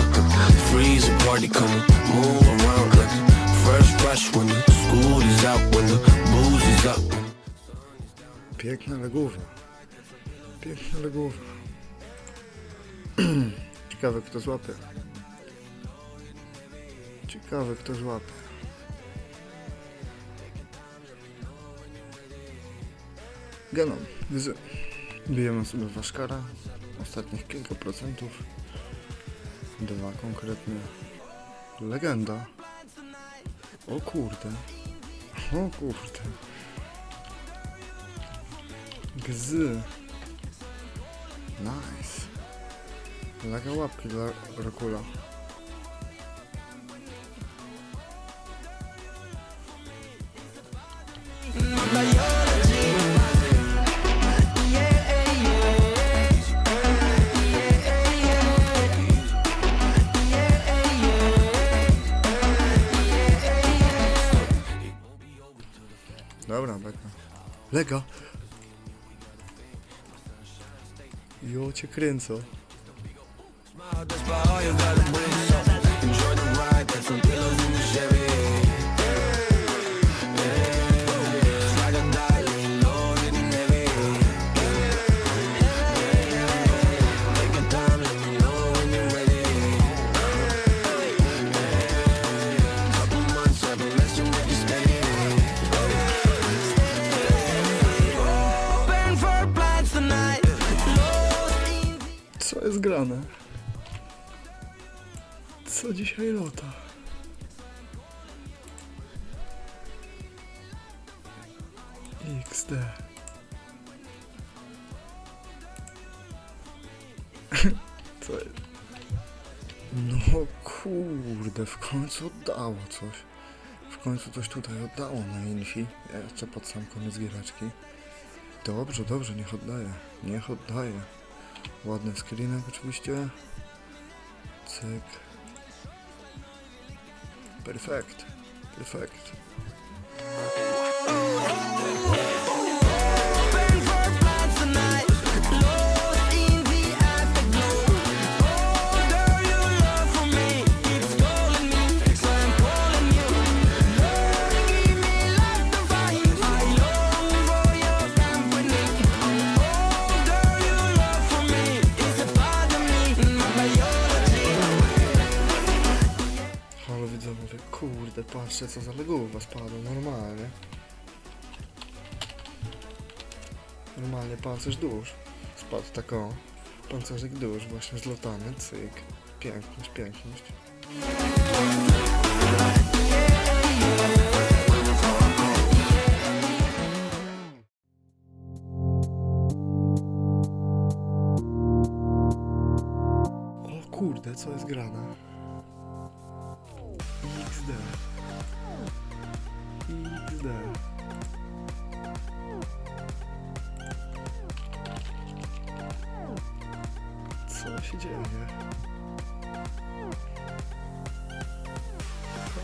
it. Freeze a party, come move around like when the school is out, when the booze is up. Ciekawe kto złapie. Ciekawe kto złapie. Gzy. Bijemy sobie waszkara. Ostatnich kilka procentów. Dwa konkretnie. Legenda. O kurde. O kurde. Gzy. Nice. Lega łapki dla Rakula. Lega! Jo cię kręcą. Enjoy the ride, pillows in the. Jest grane? Co dzisiaj lota? XD. Co jest? No kurde, w końcu oddało coś. W końcu coś tutaj oddało na Infi. Jeszcze pod sam koniec giereczki. Dobrze, dobrze, niech oddaje. Niech oddaje. Ładny screenek oczywiście. Cyk. Perfekt. Perfekt. Co za legówa spadła, normalnie. Normalnie pancerz dusz. Spadł tak o. Pancerzyk dusz, właśnie zlotany, cyk. Piękność, piękność. O kurde, co jest grane? XD. Co się dzieje?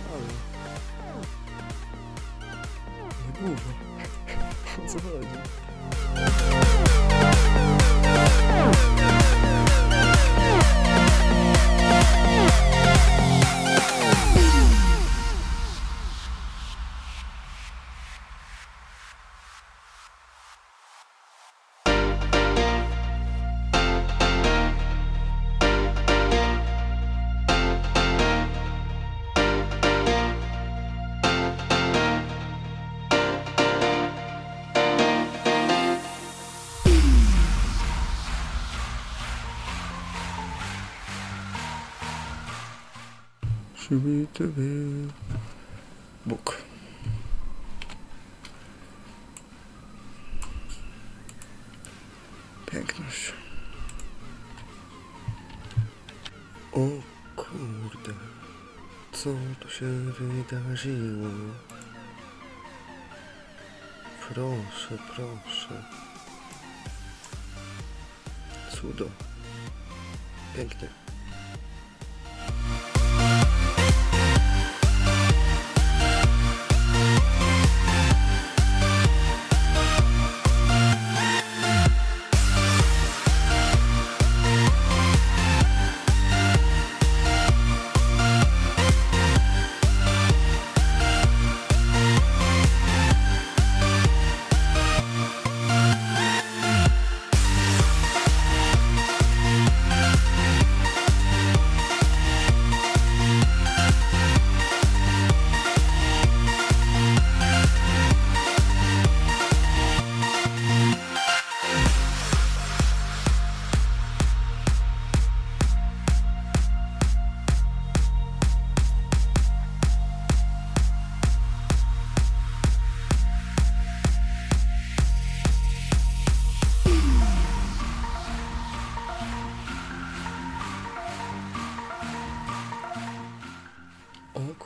Halo. Nie głowa. O co chodzi? Szyby, Bóg. Piękność. O kurde, co tu się wydarzyło? Proszę, proszę. Cudo. Pięknie.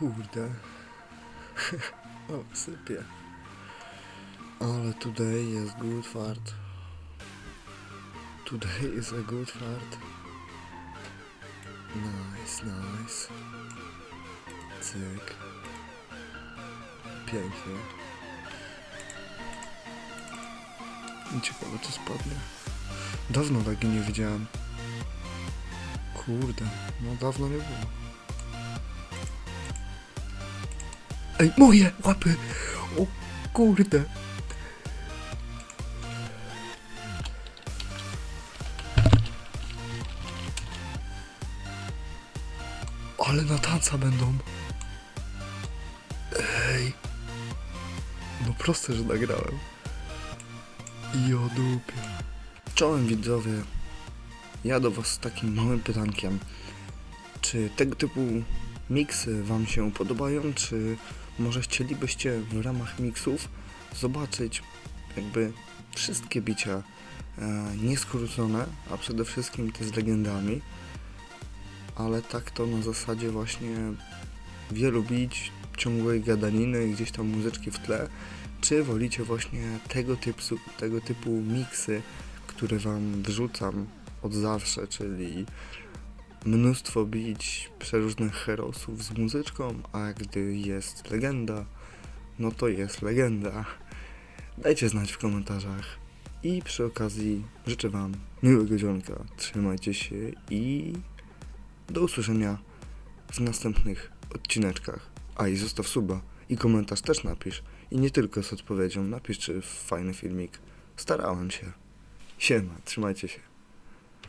Kurde. o, sypie. Ale today jest good fart. Today is a good fart. Nice, nice. Cyk. Pięknie. Ciekawe czy spadnie. Dawno tak nie widziałem. Kurde, no dawno nie było. Ej, moje łapy! O kurde! Ale na tanca będą. Ej. No proste, że nagrałem. I o dupie. Czołem widzowie. Ja do was z takim małym pytankiem. Czy tego typu miksy wam się podobają, czy może chcielibyście w ramach miksów zobaczyć jakby wszystkie bicia e, nieskrócone, a przede wszystkim te z legendami, ale tak to na zasadzie właśnie wielu bić, ciągłej gadaniny, gdzieś tam muzyczki w tle, czy wolicie właśnie tego typu, tego typu miksy, które wam wrzucam od zawsze, czyli mnóstwo bić przeróżnych herosów z muzyczką, a gdy jest legenda, no to jest legenda. Dajcie znać w komentarzach. I przy okazji życzę Wam miłego dzionka, trzymajcie się i do usłyszenia w następnych odcineczkach. A i zostaw suba i komentarz też napisz. I nie tylko z odpowiedzią, napisz czy fajny filmik. Starałem się. Siema, trzymajcie się.